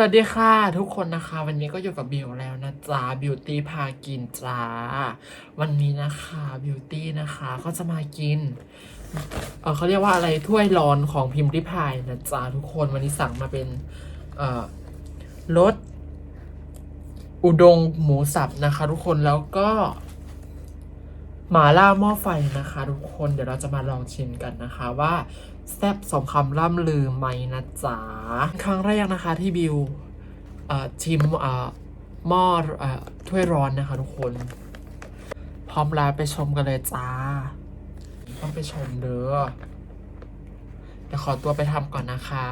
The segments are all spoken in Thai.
สวัสดีค่ะทุกคนนะคะ วันนี้ก็อยู่กับบิวแล้วนะจ๊ะบิวตี้พากินจ้า วันนี้นะคะบิวตี้นะคะก็จะมากินเออเขาเรียกว่าอะไรถ้วยร้อนของพิมพ์ริพายนะจ๊ะทุกคนวันนี้สั่งมาเป็นเอ่อรสอุดงหมูสับนะคะ ทุกคนแล้วก็ หมาล่าหม้อไฟนะคะทุกคนเดี๋ยวเราจะมาลองชิมกันนะคะว่าแซ่บสมคำล่ำลือไหมนะจ๊ะครั้งแรกนะคะที่บิวอ่อชิมอ่อหม้ออ่อถ้วยร้อนนะคะทุกคน พร้อมแล้วไปชมกันเลยจ้า ต้องไปชมเด้อเดี๋ยวขอตัวไปทำก่อนนะคะ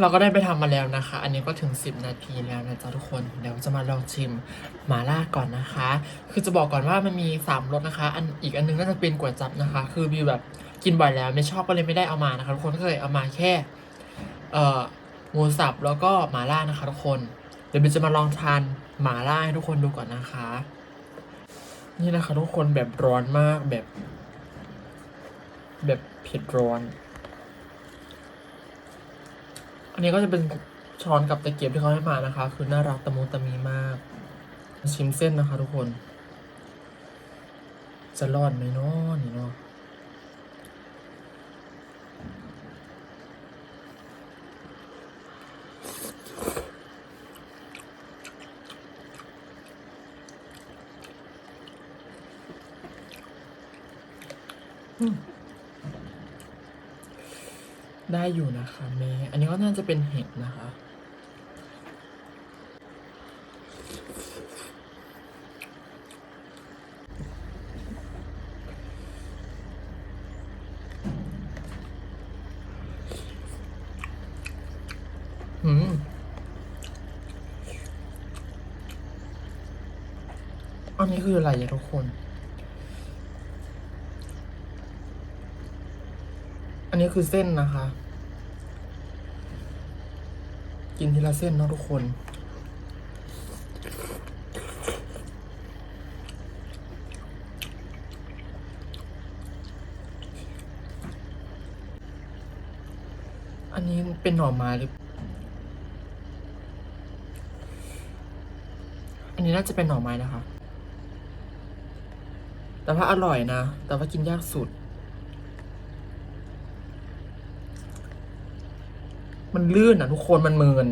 เราก็ได้ไปทำมาแล้วนะคะ อันนี้ก็ถึง 10 นาทีแล้วนะจ๊ะทุกคน เดี๋ยวจะมาลองชิมหมาล่าก่อนนะคะ คือจะบอกก่อนว่ามันมี 3รสนะคะ อันอีกอันนึงน่าจะเป็นก๋วยจับนะคะ คือบิวแบบกินบ่อยแล้วไม่ชอบก็เลยไม่ได้เอามานะคะทุกคนก็เลยเอามาแค่เอ่อหมูสับแล้วก็หมาล่านะคะทุกคน เดี๋ยวบิวจะมาลองทานหมาล่าให้ทุกคนดูก่อนนะคะ นี่นะคะทุกคนแบบร้อนมากแบบ แบบเผ็ดร้อน อันนี้ก็จะเป็นช้อนกับตะเกียบที่เขาให้มานะคะ คือน่ารักตะมุตะมีมาก ชิมเส้นนะคะทุกคน จะรอดไหมเนาะนี่เนาะ ได้อยู่นะคะเมย์อันนี้ก็น่าจะเป็นเห็ดนะคะ อืมอันนี้คืออะไรอะทุกคน นนี้คือเส้นนะคะ กินทีละเส้นเนาะทุกคน อันนี้เป็นหน่อไม้หรืออันนี้น่าจะเป็นหน่อไม้นะคะ แต่ว่าอร่อยนะ แต่ว่ากินยากสุด มันลื่นอะทุกคนมันเมิน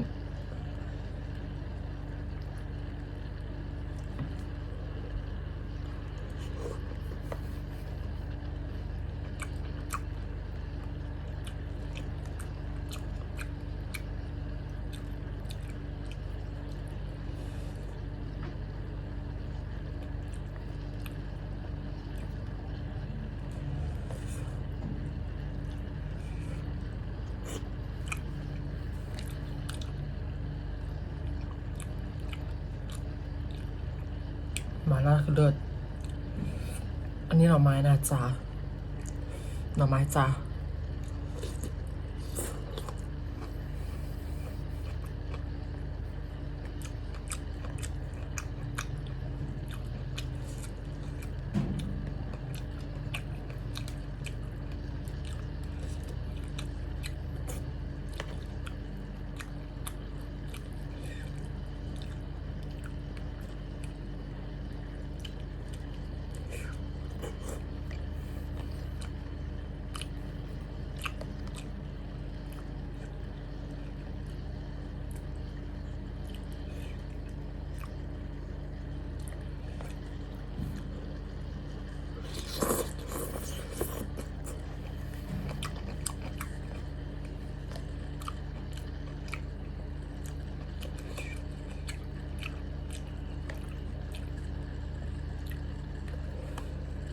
ห มาล่าคือเลิศอันนี้หน่อไม้นะจ๊ะหน่อไม้จ้ะ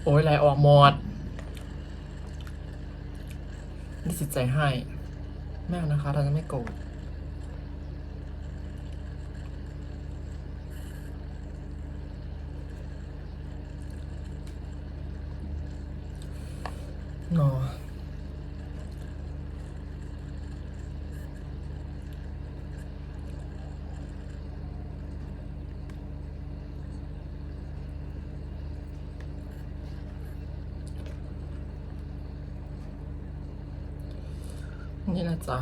โอ้ยไหลออกหมดนี่สิใจให้แม่นะคะ เราจะไม่โกรธนอ นี่นะจ๊ะ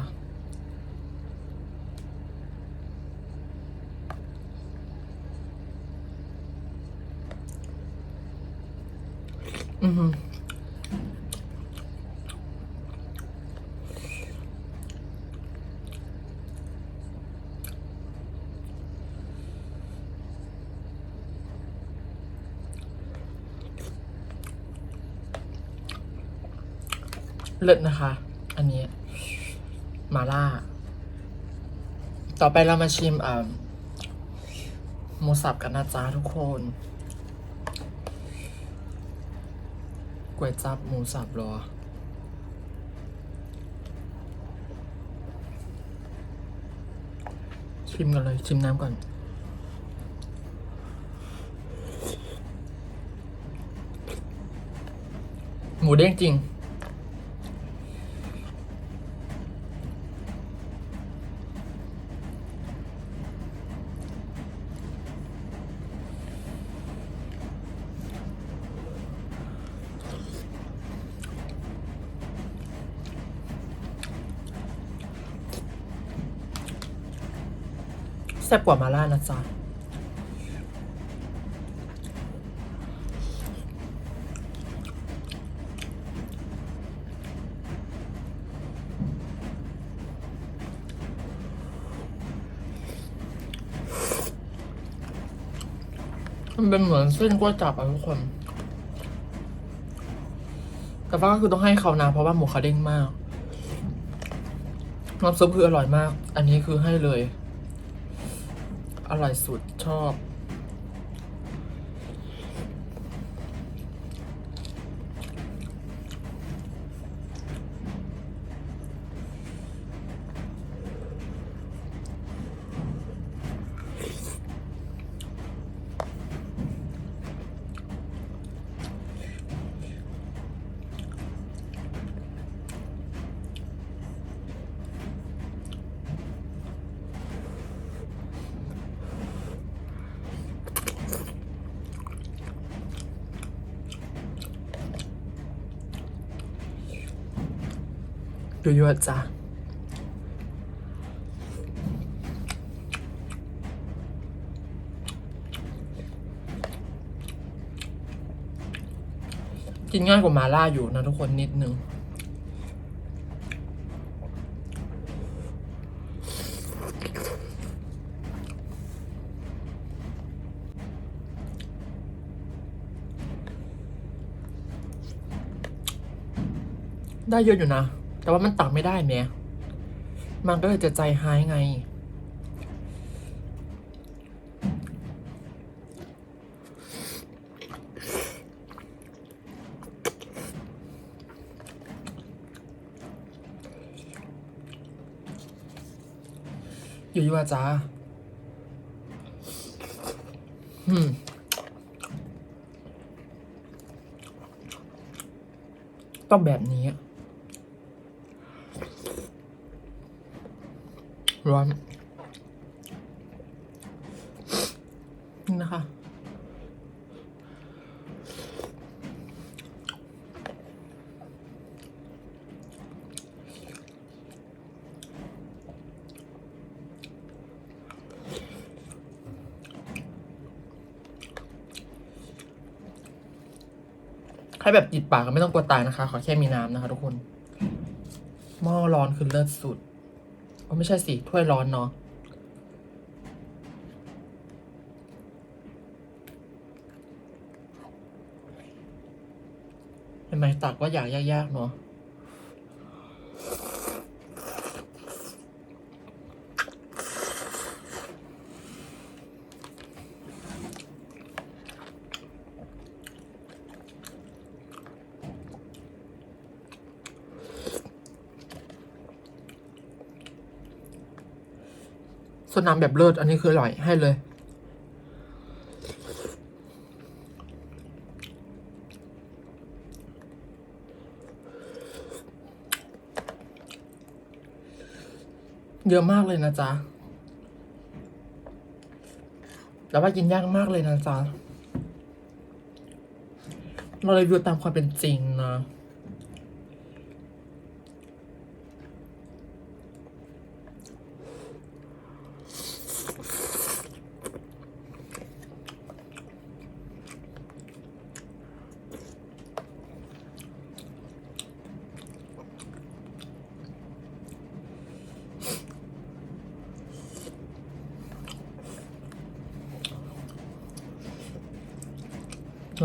อือหือเลิศนะคะ มาล่า ต่อไปเรามาชิมอ่าหมูสับกันนะจ๊ะทุกคนก๋วยจับหมูสับรอชิมกันเลยชิมน้ำก่อนหมูเด้งจริง ซ่บกว่ามาล่านะจ๊ะมันเป็นเหมือนเส้นกล้วยจับอะทุกคน แต่ว่าก็คือต้องให้เขานะเพราะว่าหมูเขาเด้งมากน้ำซุปคืออร่อยมาก อันนี้คือให้เลย อร่อยสุดชอบ ยั่วๆจ้ะกินง่ายกว่ามาล่าอยู่นะทุกคนนิดนึง ได้เยอะอยู่นะ แต่ว่ามันตักไม่ได้แม่ยมันก็เลยจะใจหายไง อยู่ยู่าจ้าอืมต้องแบบนี้ ร้อนนะคะใครแบบติดปากก็ไม่ต้องกลัวตายนะคะ ขอแค่มีน้ำนะคะทุกคน หม้อร้อนคือเลิศสุด ไม่ใช่สิถ้วยร้อนเนาะเห็นไหมตักว่าอยากยากๆเนาะ สดน้ำแบบเลิศอันนี้คืออร่อยให้เลย เยอะมากเลยนะจ๊ะแต่ว่ากินยากมากเลยนะจ๊ะ เราเลยดูตามความเป็นจริงนะ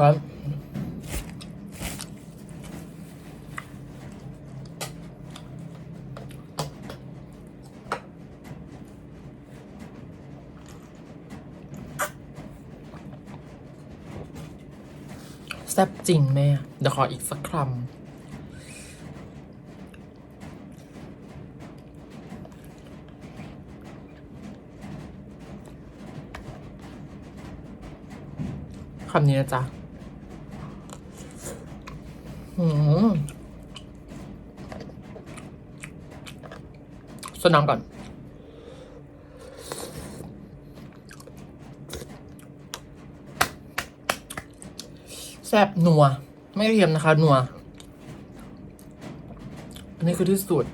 ร้อนแซ่บจริงแม่ เดี๋ยวขออีกสักคำคำนี้นะจ๊ะ สดน้ำก่อน แซบนัว ไม่เค็มนะคะ นัว อันนี้คือที่สุด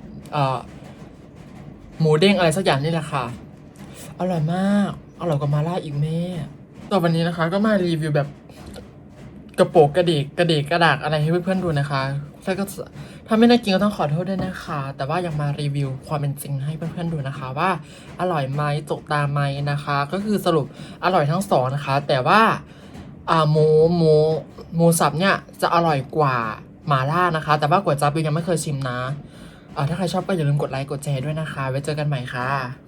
หมูเด้งอะไรสักอย่างนี่แหละค่ะ อร่อยมาก อร่อยกว่ามาล่าอีกแม่ต่อวันนี้นะคะ ก็มารีวิวแบบ กระโปกกระเดกกระเดกกระดากอะไรให้เพื่อนๆดูนะคะใช่ก็ถ้าไม่ได้กินก็ต้องขอโทษด้วยนะคะ แต่ว่ายังมารีวิวความเป็นจริงให้เพื่อนๆดูนะคะ ว่าอร่อยไหมจกตาไหมนะคะ ก็คือสรุปอร่อยทั้งสองนะคะ แต่ว่าอ่าหมูหมูหมูสับเนี่ยจะอร่อยกว่าหมาล่านะคะ แต่ว่าก๋วยจั๊บยังไม่เคยชิมนะอ่าถ้าใครชอบก็อย่าลืมกดไลค์กดแชร์ด้วยนะคะ ไว้เจอกันใหม่ค่ะ